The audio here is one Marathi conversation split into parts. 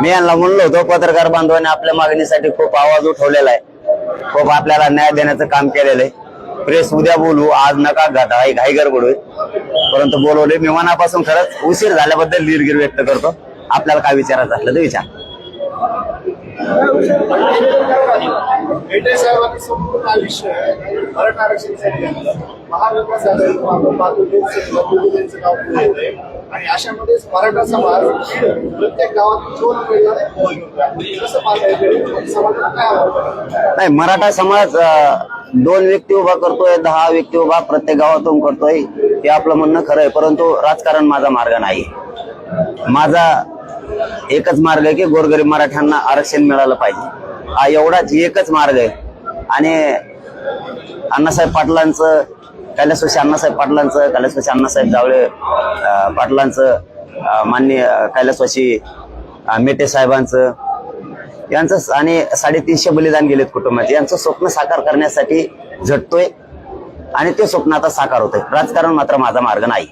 मी यांना म्हणलो होतो पत्रकार बांधवांनी आपल्या मागणीसाठी खूप आवाज उठवलेला आहे. खूप आपल्याला न्याय देण्याचं काम केलेलं आहे. प्रेस उद्या बोलू आज नका घाई घाई गडबड होईल. परंतु बोलवले मी मनापासून खरंच उशीर झाल्याबद्दल निर्गीर व्यक्त करतो. आपल्याला काय विचारायचं असलं तर विचार. भेटे साहेबांनी संपूर्ण आयुष्य मराठा आरक्षणासाठी महाविकास आघाडी बातुलेंचं गाव पुढे येतंय. आणि अशामध्येच मराठा समाज प्रत्येक गावात दोन कसं पाहता समाजाला काय आवडतं? नाही मराठा समाज दोन व्यक्ती उभा करतोय दहा व्यक्ती उभा प्रत्येक गावातून करतोय हे आपलं म्हणणं खरं आहे. परंतु राजकारण माझा मार्ग नाही. माझा एकच मार्ग आहे की गोरगरीब मराठ्यांना आरक्षण मिळालं पाहिजे. हा एवढाच एकच मार्ग आहे. आणि अण्णासाहेब पाटलांचं कैलासवासी अण्णासाहेब पाटलांचं कैलासवासी अण्णासाहेब जावळे पाटलांचं माननीय कैलासवासी मेटे साहेबांचं यांचं आणि साडेतीनशे बलिदान गेलेत कुटुंबात यांचं स्वप्न साकार करण्यासाठी झटतोय आणि ते स्वप्न आता साकार होतंय. राजकारण मात्र माझा मार्ग नाही.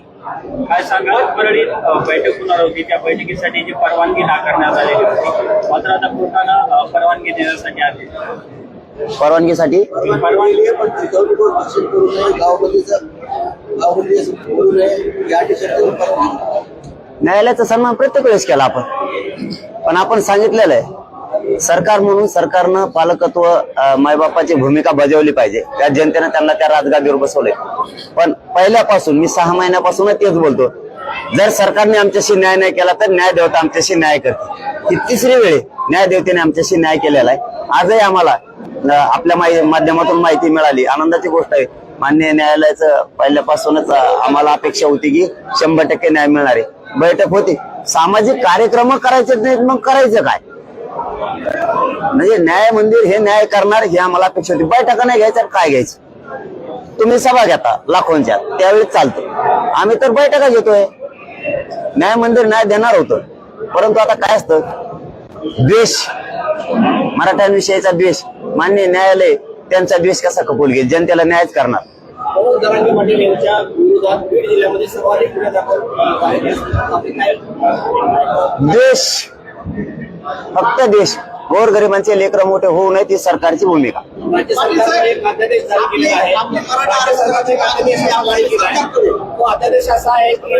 काय सांगा परळीत बैठक होणार होती. त्या बैठकीसाठी जी परवानगी नाकारण्यात आलेली होती मात्र आता कोर्टानं अ, परवानगी देण्यासाठी आली. परवानगीसाठी? परवानगी पण भाषण करू नये गावबंदीचं गावबंदी असं बोलू नये या ठिकाणी परवानगी न्यायालयाचा सन्मान प्रत्येक वेळेस केला आपण. पण आपण सांगितलेलं आहे सरकार म्हणून सरकारनं पालकत्व मायबापाची भूमिका बजावली पाहिजे. त्या जनतेनं त्यांना त्या राजगादीवर बसवलंय. पण पहिल्यापासून मी सहा महिन्यापासून तेच बोलतो. जर सरकारने आमच्याशी न्याय नाही केला तर न्याय देवता आमच्याशी न्याय करते ही तिसरी वेळी न्याय देवतेने आमच्याशी न्याय केलेला आहे. आजही आम्हाला आपल्या माहि- माध्यमातून माहिती मिळाली. आनंदाची गोष्ट आहे. मान्य न्यायालयाचं पहिल्यापासूनच आम्हाला अपेक्षा होती की शंभर टक्के न्याय मिळणार आहे. बैठक होती. सामाजिक कार्यक्रम करायचे नाहीत मग करायचं काय? म्हणजे न्याय मंदिर हे न्याय करणार हे आम्हाला अपेक्षा होती. बैठका नाही घ्यायचं तर काय घ्यायचं? तुम्ही सभा घेता लाखोंच्या. त्यावेळी चालतं. आम्ही तर बैठका घेतोय. न्याय मंदिर न्याय देणार होतं. परंतु आता काय असतं? द्वेष. मराठ्यांविषयीचा द्वेष. मान्य न्यायालय त्यांचा द्वेष कसा कपूल घेईल? जनतेला न्यायच करणार. मनोज फक्त देश गोरगरिबांचे लेकर मोठे होऊ नये ती सरकारची भूमिका. राज्य अध्यादेश राज्य असा आहे की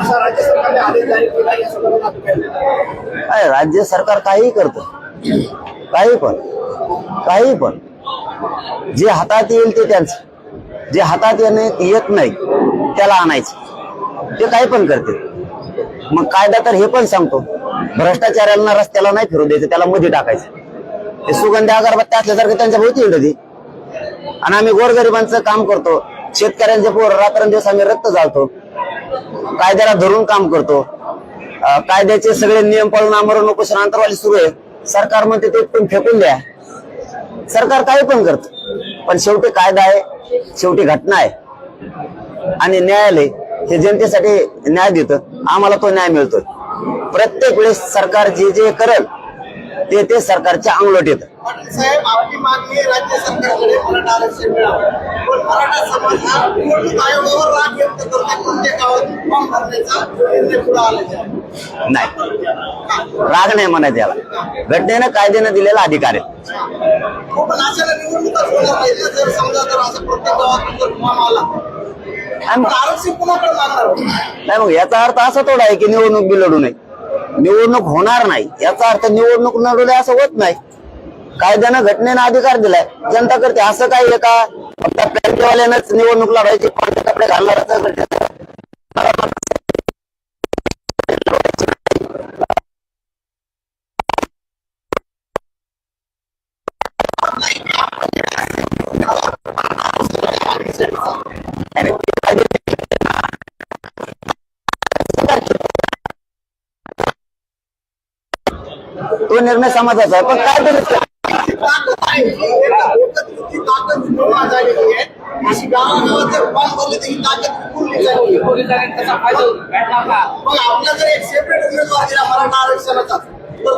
असा राज्य सरकारने आदेश जारी केला या संदर्भात राज्य सरकार काहीही करतं. काही पण. काही पण. जे हातात येईल ते त्यांचं. जे हातात येणे येत नाही. त्याला आणायचं. ते काही पण करते मग कायदा तर हे पण सांगतो. भ्रष्टाचाऱ्यांना रस्त्याला नाही फिरू द्यायचं त्याला मध्ये टाकायचं. ते सुगंधी अगरबत्ती असल्यासारखं त्यांच्या भोवती हिंडती आणि आम्ही गोरगरिबांचं काम करतो. शेतकऱ्यांचे पोर रात्रंदिवस आम्ही रक्त जाळतो. कायद्याला धरून काम करतो. कायद्याचे सगळे नियम पाळून आमरण उपोषण अंतरवाली सुरू आहे. सरकार म्हणते ते पण फेकून द्या. सरकार काही पण करत. पण शेवटी कायदा आहे शेवटी घटना आहे. आणि न्यायालय हे जनतेसाठी न्याय देतं. आम्हाला तो न्याय मिळतोय. प्रत्येक वेळेस सरकार जे जे करेल ते ते सरकारच्या अंगलट येतं. नाही. राग नाही म्हणायचं याला. घटनेनं कायद्यानं दिलेला अधिकार आहे. नाही मग याचा अर्थ असा थोडा आहे की निवडणूक बी लढू नये. निवडणूक होणार नाही. याचा अर्थ निवडणूक लढू नये असं होत नाही. कायद्यानं घटनेनं अधिकार दिलाय. जनता करते. असं काही आहे का? फक्त पॅन्टवाल्यानंच निवडणूक लढवायची कोणते कपडे घालणारच तो निर्णय समाजाचा आहे. पण काय तरी आपला जर एक सेपरेट उमेदवार दिला मराठा आरक्षणाचा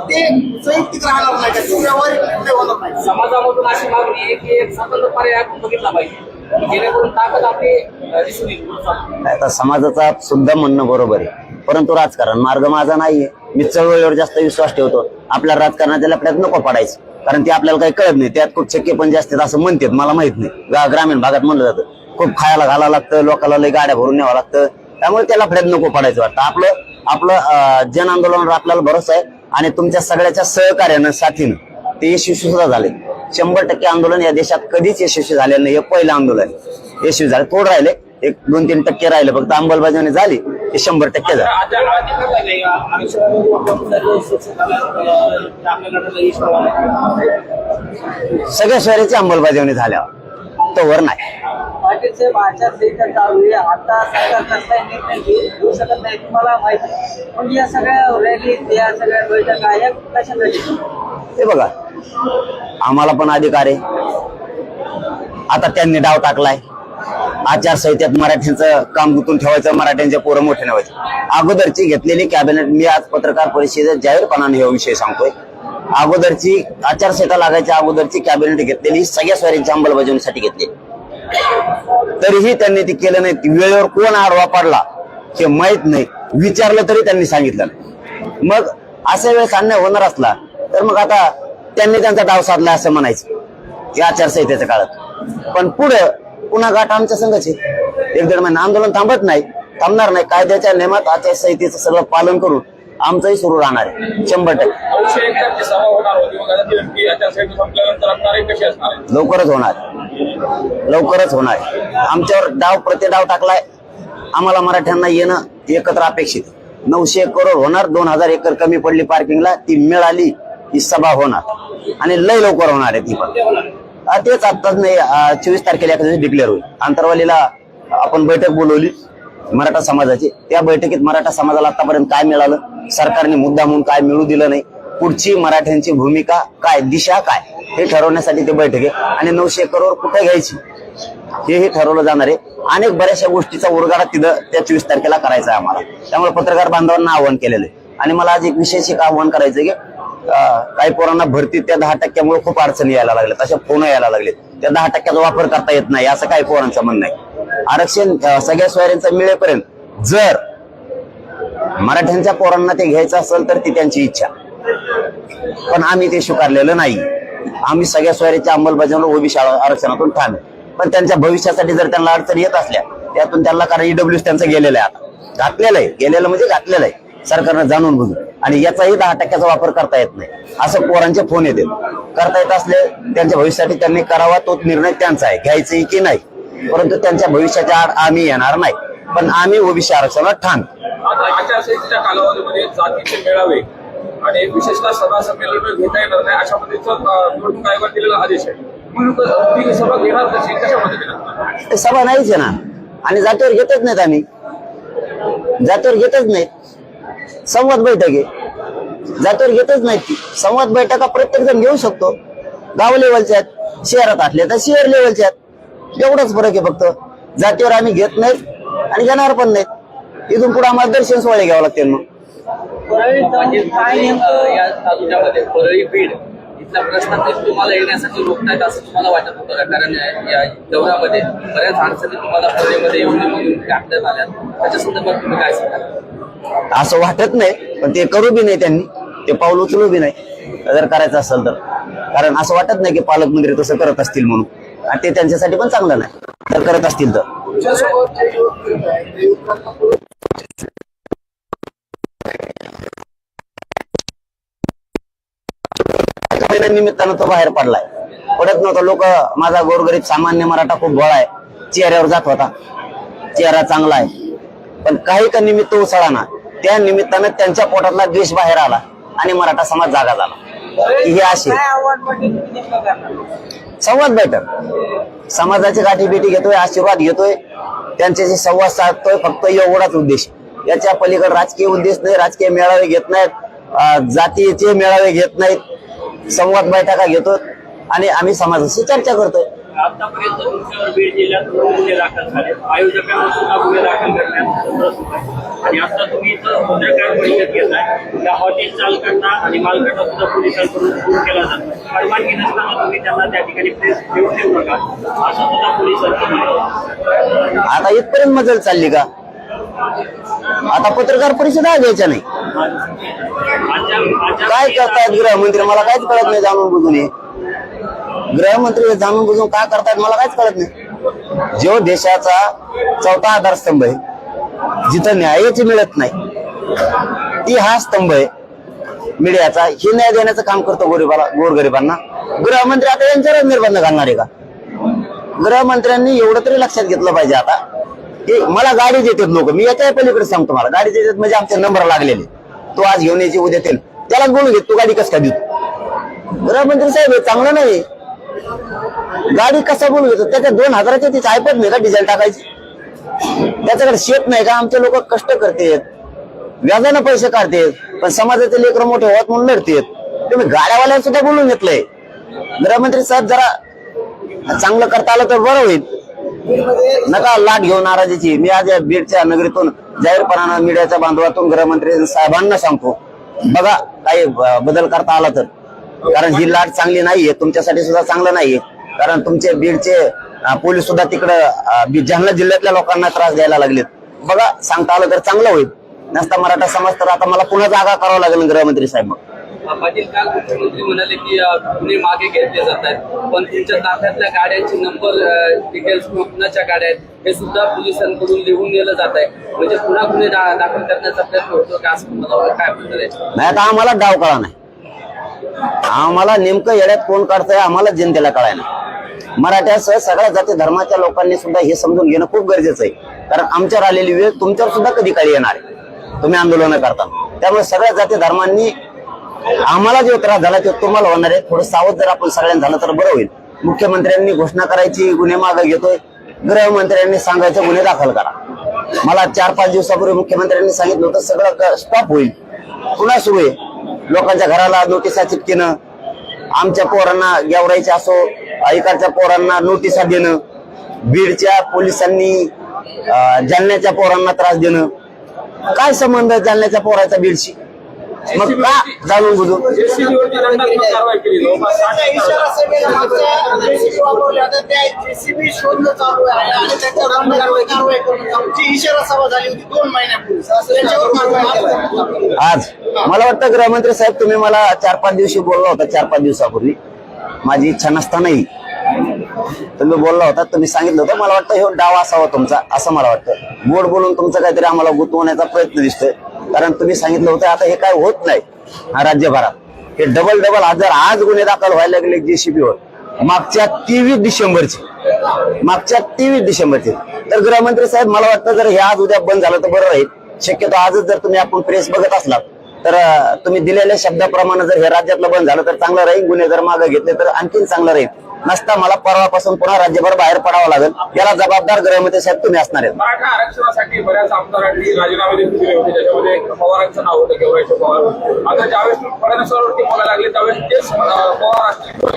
ते संयुक्तिक राहणार नाही का व्यावहारिक निर्णय होणार नाही समाजामधून अशी मागणी आहे की एक स्वतंत्र पर्याय बघितला पाहिजे. जेणेकरून ताकद आपली दिसून येईल. आता समाजाचा सुद्धा म्हणणं बरोबर आहे. परंतु राजकारण मार्ग माझा नाहीये. मी चळवळीवर जास्त विश्वास ठेवतो. आपल्या राजकारणात लपड्यात नको पडायचं. कारण ते आपल्याला काही कळत नाही. त्यात खूप शक्य पण जास्त आहेत असं म्हणतात. मला माहीत नाही. ग्रामीण भागात म्हणलं जातं. खूप खायला घालावं लागतं. लोकांना लई गाड्या भरून न्यावं लागतं. त्यामुळे त्याला लफड्यात नको पडायचं वाटतं. आपलं आपलं जन आंदोलनावर आपल्याला भरोसा आहे. आणि तुमच्या सगळ्याच्या सहकार्यानं साथीनं ते यशस्वी सुद्धा झाले. शंभर टक्के आंदोलन या देशात कधीच यशस्वी झाले नाही. हे पहिलं आंदोलन. आहे. यशस्वी झालं. थोडं राहिले. एक दोन तीन टक्के राहिले. फक्त अंमलबजावणी झाली. ते शंभर टक्के झालं. सगळ्या शहराची अंमलबजावणी झाल्या तो वर नाही. ते बघा आम्हाला पण अधिकार आहे. आता त्यांनी डाव टाकलाय. आचारसंहितेत मराठ्यांचं काम गुंतून ठेवायचं मराठ्यांच्या पोरं मोठे ठेवायचे. अगोदरची घेतलेली कॅबिनेट मी आज पत्रकार परिषदेत जाहीरपणाने हे विषय सांगतोय. अगोदरची आचारसंहिता लागायच्या अगोदरची कॅबिनेट घेतलेली सगळ्या स्वारींच्या अंमलबजावणीसाठी घेतली. तरीही त्यांनी ते केलं नाही. वेळेवर कोण आडवा पडला हे माहीत नाही. विचारलं तरी त्यांनी सांगितलं नाही. मग अशा वेळेस अन्याय होणार असला तर मग आता त्यांनी त्यांचा डाव साधला असं म्हणायचं. या आचारसंहितेच्या काळात. पण पुढं पुन्हा गाठ आमच्या संघच आहे एक दीड महिना आंदोलन थांबत नाही थांबणार नाही. कायद्याच्या नियमात आचारसंहितेचं सगळं पालन करून आमचंही सुरू राहणार आहे. शंभर टक्के. होणार लवकरच होणार. लवकरच होणार आमच्यावर डाव प्रति डाव टाकलाय. आम्हाला मराठ्यांना येणं एकत्र अपेक्षित नऊशे करोड होणार दोन हजार एकर कमी पडली पार्किंगला ती मिळाली ही सभा होणार. आणि लय लवकर होणार आहे ती पण. तेच आत्ताच नाही चोवीस तारखेला एखाद्या डिक्लेअर होईल. आंतरवालीला आपण बैठक बोलवली मराठा समाजाची. त्या बैठकीत मराठा समाजाला आतापर्यंत काय मिळालं? सरकारने मुद्दा म्हणून काय मिळू दिलं नाही? पुढची मराठ्यांची भूमिका काय? दिशा काय? हे ठरवण्यासाठी ते बैठक आहे. आणि नऊशे एकरवर कुठे घ्यायची? हेही ठरवलं जाणार आहे. अनेक बऱ्याचशा गोष्टीचा उरगाडा तिथं त्या चोवीस तारखेला करायचा आहे आम्हाला. त्यामुळे पत्रकार बांधवांना आवाहन केलेलं आहे. आणि मला आज एक विशेष एक आव्हान करायचं की काही पोरांना भरती त्या दहा टक्क्यामुळे खूप अडचणी यायला लागल्यात अशा फोन यायला लागलेत. त्या दहा टक्क्याचा वापर करता येत नाही असं काही पोरांचं म्हणणं आहे. आरक्षण सगळ्या सोयऱ्यांचं मिळेपर्यंत जर मराठ्यांच्या पोरांना ते घ्यायचं असेल तर ती त्यांची इच्छा. पण आम्ही ते स्वीकारलेलं नाही. आम्ही सगळ्या सोयऱ्याच्या अंमलबजावणी शाळा आरक्षणातून ठाम पण त्यांच्या भविष्यासाठी जर त्यांना अडचणी येत असल्या त्यातून त्यांना कारण ईडब्ल्यू त्यांचं गेलेलं आहे आता. घातलेलं आहे. गेलेलं म्हणजे घातलेलं आहे. सरकारनं जाणून बुजून. आणि याचाही दहा टक्क्याचा वापर करता येत नाही. असं पोरांचे फोन येते करता येत असले त्यांच्या भविष्यासाठी त्यांनी करावा तो निर्णय त्यांचा आहे. घ्यायचंही की नाही? परंतु त्यांच्या भविष्याच्या आड आम्ही येणार नाही. पण आम्ही ओबीसी कालावधीमध्ये जातीचे मेळावे आणि विशेषतः सभा संमेलन घेता येणार नाही अशा पद्धतीचा अं, निवडणूक आयोगाने दिलेला आदेश आहे. म्हणून ती सभा घेणार कशी कशा पद्धतीने ते सभा नाहीच आहे ना आणि जातीवर घेतच नाहीत आम्ही. जातीवर घेतच नाहीत. संवाद बैठक आहे जातीवर घेतच नाहीत ती संवाद बैठका प्रत्येक जण घेऊ शकतो गाव लेवलच्या आहेत शहरात असल्या तर शहर लेवलच्या आहेत एवढाच फरक आहे फक्त जातीवर आम्ही घेत नाहीत आणि घेणार पण नाहीत इथून पुढे आम्हाला दर्शन सोहळे घ्यावं लागतील मग इथल्या प्रश्नात तुम्हाला येण्यासाठी रोखतायत असं तुम्हाला वाटत होतं का कारण या- दौऱ्यामध्ये बऱ्याच अडचणी तुम्हाला परळीमध्ये येऊन येऊन आल्या त्याच्या संदर्भात तुम्ही काय सांगाल असं वाटत नाही पण ते करू बी नाही त्यांनी. ते पाऊल उचलू बी नाही. जर करायचं असेल तर. कारण असं वाटत नाही की पालकमंत्री तसं करत असतील म्हणून. आणि ते त्यांच्यासाठी पण चांगलं नाही. जर करत असतील तर. निमित्तानं तो बाहेर पडलाय. पडत नव्हता. लोक माझा गोरगरीब सामान्य मराठा खूप गोळा आहे. चेहऱ्यावर जात होता. चेहरा चांगला आहे. पण काही का निमित्त उसळा ना त्या निमित्तानं त्यांच्या पोटातला द्वेष बाहेर आला आणि मराठा समाज जागा झाला. ही अशी. करणार संवाद बैठक समाजाची गाठी भेटी घेतोय आशीर्वाद घेतोय त्यांच्याशी संवाद साधतोय फक्त एवढाच उद्देश. याच्या पलीकडे राजकीय उद्देश नाही राजकीय मेळावे घेत नाहीत जातीचे मेळावे घेत नाहीत संवाद बैठका घेतो आणि आम्ही समाजाशी चर्चा करतोय. आतापर्यंत तुमच्यावर बीड जिल्ह्यात दोन गुन्हे दाखल झाले. आयोजकांवर सुद्धा गुन्हे दाखल करण्यात सुरुवात आहे आणि आता तुम्ही इथं पत्रकार परिषद घेताय? त्या हॉटेल चालकांना आणि मालकांना सुद्धा पोलिसांकडून फोन केला जातो. परवानगी नसताना तुम्ही त्यांना त्या ठिकाणी प्रेस घेऊन देऊ नका. असं सुद्धा पोलिसांचं म्हणणं आहे. आता इथपर्यंत मजल चालली का? आता पत्रकार परिषद आहे घ्यायच्या नाही. काय करतायत गृहमंत्री? मला काहीच कळत नाही जाणून बुजून हे. गृहमंत्री हे जाणून बुजून का करतायत मला काहीच कळत नाही. जो देशाचा चौथा आधारस्तंभ आहे जिथं न्यायच मिळत नाही ती हा स्तंभ आहे. मीडियाचा हे न्याय देण्याचं काम करतो गोरीबाला गोरगरिबांना. गृहमंत्री आता यांच्यावर निर्बंध घालणार आहे का? गृहमंत्र्यांनी एवढं तरी लक्षात घेतलं पाहिजे आता. की मला गाडी देतात लोक मी याच्या पलीकडे सांगतो मला. गाडी देतात म्हणजे आमचे नंबर लागलेले. तो आज घेऊन यायची उद्या येईल त्याला बोलू घेत तू गाडी कस काय देतो गृहमंत्री साहेब चांगलं नाही. गाडी कसा बोलू घेतो त्याच्या दोन हजाराची तिची ऐपत नाही का डिझेल टाकायची? त्याच्याकडे शेत नाही का? आमचे लोक कष्ट करतेत. व्याजानं पैसे काढतेत. पण समाजाचे लेकर मोठे होत म्हणून लढतेत तुम्ही गाड्यावाल्याला सुद्धा बोलून घेतलंय. गृहमंत्री साहेब जरा चांगलं करता आलं तर बरं होईल. नका लाट घेऊन नाराजीची. मी आज या बीडच्या नगरीतून जाहीरपणानं मीडियाच्या बांधवातून गृहमंत्री साहेबांना सांगतो. बघा काही बदल करता आला तर. कारण ही लाट चांगली नाहीये तुमच्यासाठी सुद्धा चांगलं नाहीये. कारण तुमचे बीडचे पोलीस सुद्धा तिकडं जालना जिल्ह्यातल्या लोकांना त्रास द्यायला लागलेत. बघा सांगता आलं तर चांगलं होईल. नसता मराठा समाज तर आता मला पुन्हा जागा करावं लागेल गृहमंत्री साहेब मग. पाटील काल मुख्यमंत्री म्हणाले की गुन्हे मागे घेतले जात आहेत पण तुमच्या ताफ्यातल्या गाड्यांचे नंबर डिटेल्स कुणाच्या गाड्या आहेत हे सुद्धा पोलिसांकडून लिहून नेलं जात आहे म्हणजे पुन्हा गुन्हे दाखल करण्याचा प्रयत्न होतो का असं काय म्हणतात? नाही आता आम्हाला डाव कळा नाही. आम्हाला नेमकं येड्यात कोण काढतंय आम्हाला जनतेला कळायला. मराठ्यासह सगळ्या जाती धर्माच्या लोकांनी सुद्धा हे समजून घेणं खूप गरजेचं आहे. कारण आमच्यावर आलेली वेळ तुमच्यावर सुद्धा कधी काळी येणार आहे. तुम्ही आंदोलन करता त्यामुळे सगळ्या जाती धर्मांनी आम्हाला जो त्रास झाला तो तुम्हाला होणार आहे. थोडं सावध जर आपण सगळ्यांना झालं तर बरं होईल. मुख्यमंत्र्यांनी घोषणा करायची गुन्हे मागे घेतोय. गृहमंत्र्यांनी सांगायचं गुन्हे दाखल करा. मला चार पाच दिवसापूर्वी मुख्यमंत्र्यांनी सांगितलं होतं सगळं स्टॉप होईल. पुन्हा सुरू आहे. लोकांच्या घराला नोटिसा चिटकेनं आमच्या पोरांना गेवरायचे असो इकडच्या पोरांना नोटिसा देणं बीडच्या पोलिसांनी जालन्याच्या पोरांना त्रास देणं. काय संबंध जालन्याच्या पोराचा बीडशी? मग का? जाणून बुजून. आज. मला वाटतं गृहमंत्री साहेब तुम्ही मला चार पाच दिवशी बोलला होता चार पाच दिवसापूर्वी. माझी इच्छा नसतानाही तुम्ही बोलला होता तुम्ही सांगितलं होतं. मला वाटतं हे डाव असावा तुमचा असं मला वाटतं. गोड बोलून तुमचं काहीतरी आम्हाला गुंतवण्याचा प्रयत्न दिसतोय. कारण तुम्ही सांगितलं होतं आता हे काय होत नाही. राज्यभरात. हे डबल डबल हजार आज गुन्हे दाखल व्हायला लागले जेसीबीवर वर. मागच्या तेवीस डिसेंबरचे. मागच्या तेवीस डिसेंबरचे. तर गृहमंत्री साहेब मला वाटतं जर हे आज उद्या बंद झालं तर बरं राहील. शक्यतो आजच जर तुम्ही आपण प्रेस बघत असलात तर तुम्ही दिलेल्या शब्दाप्रमाणे जर हे राज्यातलं बंद झालं तर चांगलं राहील. गुन्हे जर मागे घेतले तर आणखीन चांगलं राहील. नसता मला परवापासून पुन्हा राज्यभर बाहेर पडावं लागेल. याला जबाबदार गृहमंत्री साहेब तुम्ही असणार आहेत. मराठा आरक्षणासाठी बऱ्याच आमदारांनी राजीनामे देखील दिले होते. त्याच्यामध्ये पवारांचं नाव होतं गेवरायचं पवार. आता ज्यावेळेस फडणवीसांवरती बोलायला लागले त्यावेळेस तेच पवार असतील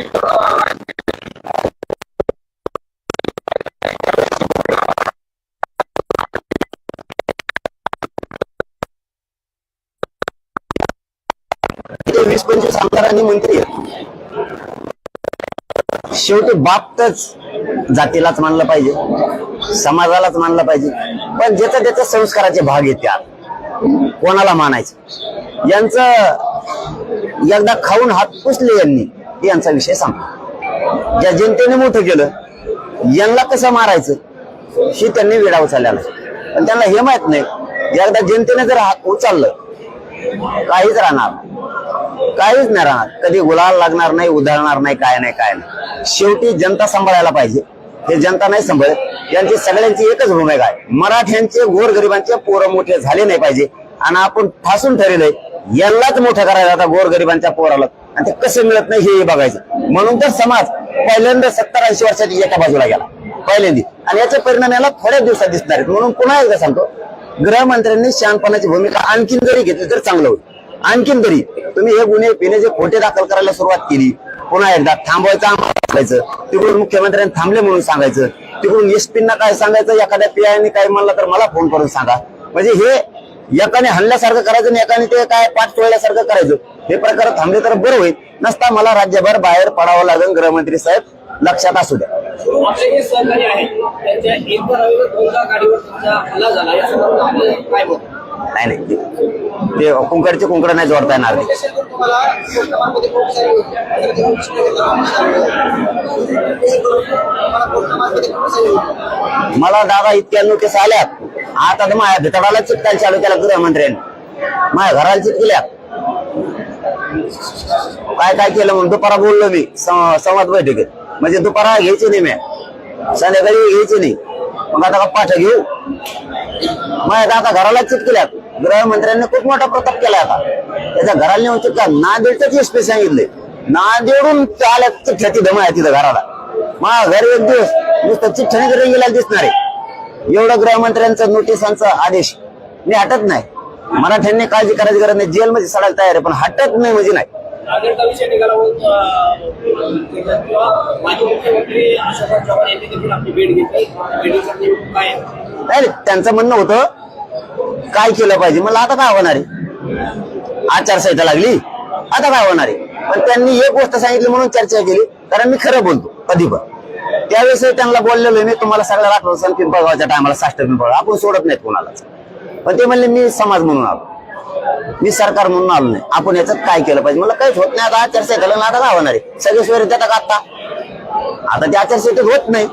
वीस पंचवीस आमदारांनी मंत्री आहेत. शेवटी बापतच जातीलाच मानलं पाहिजे. समाजालाच मानलं पाहिजे. पण ज्याच्या त्याच्या संस्काराचे भाग येते कोणाला मानायचं? यांचं एकदा खाऊन हात पुसले यांनी यांचा विषय सांगतो ज्या जनतेने मोठं केलं यांना कसं मारायचं? हे त्यांनी विडा उचललेला पण त्यांना हे माहीत नाही. एकदा जनतेने जर हात उचललं काहीच राहणार काहीच नाही राहणार. कधी गुलाल लागणार नाही उधळणार नाही काय नाही काय नाही. शेवटी जनता सांभाळायला पाहिजे. हे जनता नाही सांभाळत. यांची सगळ्यांची एकच भूमिका आहे. मराठ्यांचे गोरगरिबांचे पोरं मोठे झाले नाही पाहिजे. आणि आपण ठासून ठरवलंय यांनाच मोठं करायला आता गोरगरिबांच्या पोराला. आणि ते कसं मिळत नाही हे बघायचं. म्हणून तर समाज पहिल्यांदा सत्तर ऐंशी वर्षाची एका बाजूला गेला. पहिल्यांदी. आणि याचे परिणाम याला थोड्या दिवसात दिसणार आहेत. म्हणून पुन्हा एकदा सांगतो गृहमंत्र्यांनी शहाणपणाची भूमिका आणखीन जरी घेतली तर चांगलं होईल. आणखीन तरी तुम्ही हे गुन्हे पिण्याचे खोटे दाखल करायला सुरुवात केली पुन्हा एकदा थांबवायचं सांगायचं. तिकडून मुख्यमंत्र्यांनी थांबले म्हणून सांगायचं. तिकडून एसपींना काय सांगायचं एखाद्या पीआयने काय म्हणलं तर मला फोन करून सांगा. म्हणजे हे एकाने हल्ल्यासारखं करायचं आणि एकाने ते काय पाठ टोळल्यासारखं करायचं. हे प्रकार थांबले तर बरं होईल. नसता मला राज्यभर बाहेर पडावं लागेल गृहमंत्री साहेब. लक्षात असू द्या. आहेत त्यांच्या एक बरोबर गाडीवर हल्ला झाला? नाही नाही. ते- कुंकडचे कुंकड नाही जोडता येणार. मला दादा इतक्या नोटीस आल्यात. आता तर माझ्या भितडाला चिटकायला चालू केला गृहमंत्र्यांनी. माझ्या घराला चिटकल्यात काय काय केलं म्हणून दुपारा बोललो मी. संवाद बैठकीत. म्हणजे दुपारा घ्यायची नाही मी. संध्याकाळी घ्यायची नाही. मग आता का पाठ घेऊ माझ्या आता घराला चिटकल्यात. गृहमंत्र्यांनी खूप मोठा प्रताप केला आता. त्याच्या घराला नेऊन चिटका. नांदेडच एसपी सांगितले. नांदेडून आल्या चिठ्ठ्या तिथं आहे तिथं घराला. मग घर एक दिवस नुसतं चिठ्ठ्याने घरी गेला दिसणार. आहे एवढं गृहमंत्र्यांचं नोटिसांचा आदेश मी हटत नाही. मराठ्यांनी काळजी करायची गरज नाही. जेलमध्ये सडायला तयार आहे पण हटत नाही म्हणजे नाही. नांदेडचा विषय निघाला होत माजी मुख्यमंत्री अशोक चव्हाण यांनी देखील आपली भेट घेतली. भेटीचा काय नाही त्यांचं म्हणणं होतं काय केलं पाहिजे? मला आता काय होणार आहे? आचारसंहिता लागली आता काय होणार आहे? पण त्यांनी एक गोष्ट सांगितली म्हणून चर्चा केली कारण मी खरं बोलतो कधी पण. त्यावेळेस त्यांना बोललेलो मी तुम्हाला सगळं राखलं सण पिंपळगावच्या टायमाला साष्ट पिंपळ आपण सोडत नाहीत कोणालाच. पण ते म्हणले मी समाज म्हणून आलो. मी सरकार म्हणून आलो नाही. आपण याच्यात काय केलं पाहिजे? मला काहीच होत नाही. आता आचारसंहिता लागली, आता काय होणार आहे सगळे सोयरे देतात का आता आता ते आचारसंहितेत होत नाही.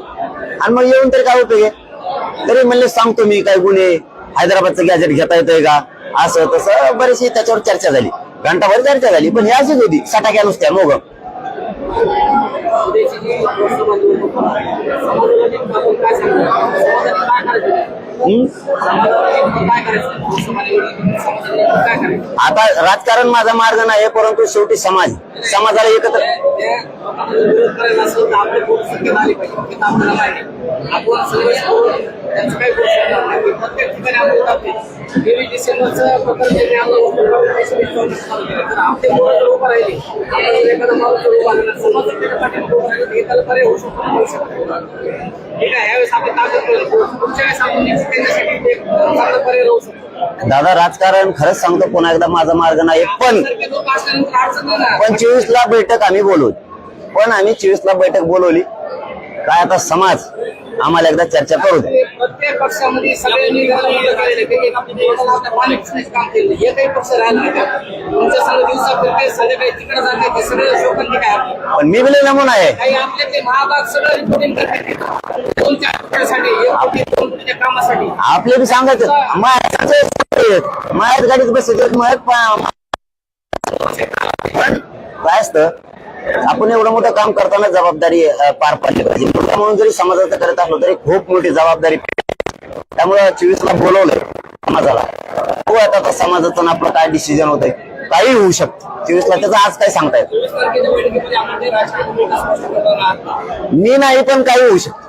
आणि मग येऊन तरी काय उपयोग तरी म्हणले सांगतो मी काय गुन्हे हैदराबादचं गॅजेट घेता येतोय का? असं तसं. बरीचशी त्याच्यावर चर्चा झाली. घंटाभर चर्चा झाली. पण हे अशीच होती. सटाक्या नुसत्या मोग आता राजकारण माझा मार्ग नाही परंतु शेवटी समाज. समाजाला एकत्र ते लोकांना विरोध करायला असेल तर आपली पोट संख्या झाली पाहिजे तर आपल्याला माहिती आहे. आपण सगळे सोडून त्यांचं काही करू शकणार नाही प्रत्येक ठिकाणी आपण जाते तेवीस डिसेंबरचं प्रकरण त्यांनी आपलं उचलून देशाने चौतीस चालू केलं. तर आपले पोरं जर उभं राहिली आपण जर एखादा माणूस जर उभा राहिला समाज जर त्याच्या पाठीमागे उभा राहिला तर हे त्याला पर्याय होऊ शकतो होऊ शकतो ठीक आहे यावेळेस आपण ताकद करू पुढच्या वेळेस आपण निश्चित त्याच्यासाठी एक चांगला पर्याय राहू शकतो दादा राजकारण खरंच सांगतो पुन्हा एकदा माझा मार्ग नाही पण पंचवीस ला बैठक आम्ही बोलवली पण आम्ही चोवीस ला बैठक बोलवली. काय आता समाज आम्हाला एकदा चर्चा करू दे. प्रत्येक पक्षामध्ये सगळ्यांनी एक पाणी पुसण्याचं काम केलं. हे काही पक्ष राहिला नाही का? तुमच्या सगळं दिवसा फिरते संध्याकाळी तिकडे जाते ते सगळे लोकांनी काय आपलं? पण मी बी नमुना आहे. काही आपले ते महाभाग सगळं रिपोर्टिंग करते दोन चार कोटीसाठी एक कोटी दोन कोटीच्या कामासाठी. आपले बी सांगायचं मायात गाडीत पा- पण काय असतं? आपण एवढं मोठं काम करताना जबाबदारी पार पाडली पाहिजे. मुलगा म्हणून जरी समाजाचं करत असलो तरी खूप मोठी जबाबदारी त्यामुळे चोवीस ला बोलवलंय समाजाला. हो आता समाजाचं आपलं काय डिसिजन होतंय. काही होऊ शकतं. चोवीस ला त्याचं आज काय सांगता येत मी नाही पण काही होऊ शकतं.